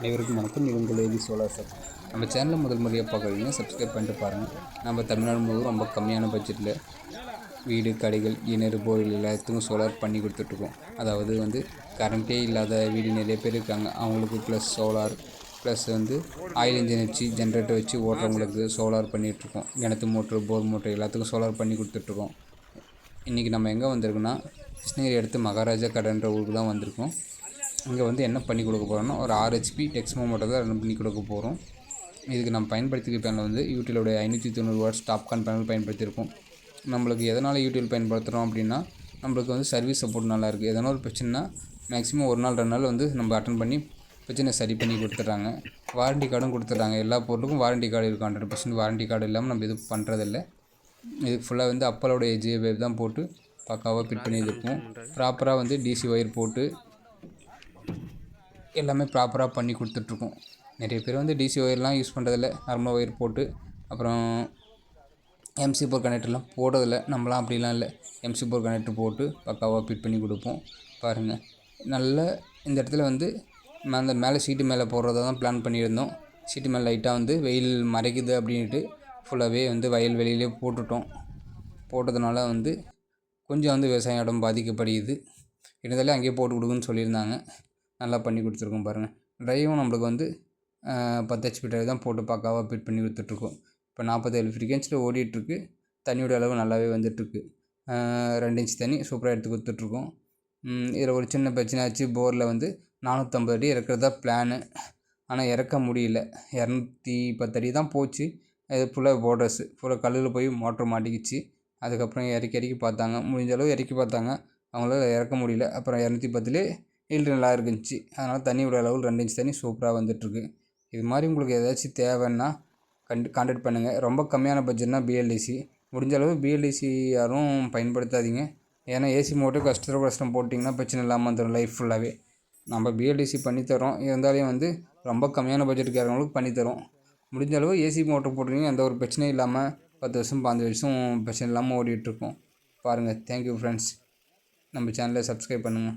அனைவருக்கும் வணக்கம். இது உங்கள் எழுதி சோலார் சார். நம்ம சேனலில் முதல் முறையாக பார்க்குறீங்கன்னா சப்ஸ்கிரைப் பண்ணிட்டு பாருங்கள் நம்ம தமிழ்நாடு முழுவதும் ரொம்ப கம்மியான பட்ஜெட்டில் வீடு கடைகள் கிணறு போயில் எல்லாத்துக்கும் சோலார் பண்ணி கொடுத்துட்ருக்கோம் அதாவது வந்து கரண்ட்டே இல்லாத வீடு நிறைய பேர் இருக்காங்க. அவங்களுக்கு ப்ளஸ் சோலார் ப்ளஸ் வந்து ஆயில் இன்ஜின் வச்சு ஜென்ரேட்டர் வச்சு ஓட்டுறவங்களுக்கு சோலார் பண்ணிகிட்ருக்கோம் கிணத்து மோட்ரு போர் மோட்ரு எல்லாத்துக்கும் சோலார் பண்ணி கொடுத்துட்ருக்கோம் இன்றைக்கி நம்ம எங்கே வந்திருக்கோன்னா கிருஷ்ணகிரி அடுத்து மகாராஜா கடைன்ற ஊருக்கு தான் வந்திருக்கோம். இங்கே வந்து என்ன பண்ணி கொடுக்க போகிறோம்னா ஒரு ஆர்ஹெச்பி ஹெச்பி டெக்ஸ்மோ மோட்டர் தான் ரன் பண்ணி கொடுக்க போகிறோம் இதுக்கு நம்ம பயன்படுத்திக்க பேனல் வந்து யூடிலோட ஐநூற்றி தொண்ணூறு வாட்ஸ் டாப்கான் பேனல் பயன்படுத்தியிருக்கோம். நம்மளுக்கு எதனால் யூடியூப் பயன்படுத்துகிறோம் அப்படின்னா நம்மளுக்கு வந்து சர்வீஸ் சப்போர்ட் நல்லா இருக்குது எதனா ஒரு பிரச்சனைனா மேக்ஸிமம் ஒரு நாள் ரெண்டு நாள் வந்து நம்ம அட்டன் பண்ணி பிரச்சனை சரி பண்ணி கொடுத்துட்றாங்க. வாரண்டி கார்டும் கொடுத்துட்றாங்க. எல்லா பொருளுக்கும் வாரண்டி கார்டு இருக்கும் ஹண்ட்ரட் பர்சன்ட் வாரண்டி கார்டு இல்லாமல் நம்ம எதுவும் பண்ணுறதில்ல இதுக்கு ஃபுல்லாக வந்து அப்பலோட ஜே வேவ் தான் போட்டு பக்காவாக ஃபிட் பண்ணி இருப்போம். ப்ராப்பராக வந்து டிசி ஒயர் போட்டு எல்லாமே ப்ராப்பராக பண்ணி கொடுத்துட்ருக்கோம். நிறைய பேர் வந்து டிசி ஒயர்லாம் யூஸ் பண்ணுறதில்ல நார்மலாக ஒயர் போட்டு அப்புறம் எம்சி போர் கனெக்டர்லாம் போடுறதில்ல. நம்மளாம் அப்படிலாம் இல்லை. எம்சி போர் கனெக்டர் போட்டு பக்காவாக ஃபிட் பண்ணி கொடுப்போம். பாருங்கள் நல்ல இந்த இடத்துல வந்து அந்த மேலே சீட்டு மேலே போடுறத தான் பிளான் பண்ணியிருந்தோம். சீட்டு மேலே லைட்டாக வந்து வெயில் மறைக்குது அப்படின்ட்டு ஃபுல்லாகவே வந்து வயல் வெளியிலே போட்டுட்டோம். போட்டதுனால வந்து கொஞ்சம் வந்து விவசாய இடம் பாதிக்கப்படுகிறது. இருந்தாலும் அங்கேயே போட்டு கொடுக்குன்னு சொல்லியிருந்தாங்க. நல்லா பண்ணி கொடுத்துருக்கோம் பாருங்கள் ட்ரைவும் நம்மளுக்கு வந்து பத்து ஹெச்பி ட்ரைவ் தான் போட்டு பக்காவாக பிட் பண்ணி கொடுத்துட்ருக்கோம். இப்போ நாற்பத்தேழு ஃப்ரீக்வன்சியில் ஓடிட்டுருக்கு தண்ணியோட அளவு நல்லாவே வந்துட்டுருக்கு ரெண்டு இன்ச் தண்ணி சூப்பராக எடுத்து கொடுத்துட்ருக்கோம். இதில் ஒரு சின்ன பிரச்சனை ஆச்சு. போரில் வந்து நானூற்றம்பது அடி இறக்குறதா பிளானு ஆனால் இறக்க முடியல. இரநூத்தி பத்து அடி தான் போச்சு. அது ஃபுல்லாக போர்டர்ஸு ஃபுல்லாக கல்லில் போய் மோட்ரு மாட்டிக்கிச்சு. அதுக்கப்புறம் இறக்கி இறக்கி பார்த்தாங்க. முடிஞ்ச அளவு இறக்கி பார்த்தாங்க. அவங்களால இறக்க முடியல. அப்புறம் இரநூத்தி பத்துலேயே ஈல்டு நல்லா இருந்துச்சு. அதனால் தண்ணியோட லெவல் ரெண்டு இன்ச் தண்ணி சூப்பராக வந்துட்டுருக்கு. இது மாதிரி உங்களுக்கு ஏதாச்சும் தேவைன்னா கண்டு கான்டாக்ட் பண்ணுங்கள் ரொம்ப கம்மியான பட்ஜெட்னா பிஎல்டிசி முடிஞ்ச அளவு பிஎல்டிசி யாரும் பயன்படுத்தாதீங்க. ஏன்னா ஏசி மோட்டர் கஷ்டம் கஷ்டம் போட்டிங்கன்னா பிரச்சனை இல்லாமல் வந்துடும் லைஃப் ஃபுல்லாகவே நம்ம பிஎல்டிசி பண்ணித்தரோம் இருந்தாலையும் வந்து ரொம்ப கம்மியான பட்ஜெட்டுக்கு இருக்கிறவங்களுக்கு பண்ணித்தரோம் முடிஞ்ச அளவு ஏசி மோட்டர் போட்டிங்கன்னா எந்த ஒரு பிரச்சனையும் இல்லாமல் பத்து வருஷம் பாஞ்சு வருஷம் பிரச்சனை இல்லாமல் ஓடிட்டுருக்கோம். பாருங்கள் தேங்க்யூ ஃப்ரெண்ட்ஸ் நம்ம சேனலை சப்ஸ்கிரைப் பண்ணுங்கள்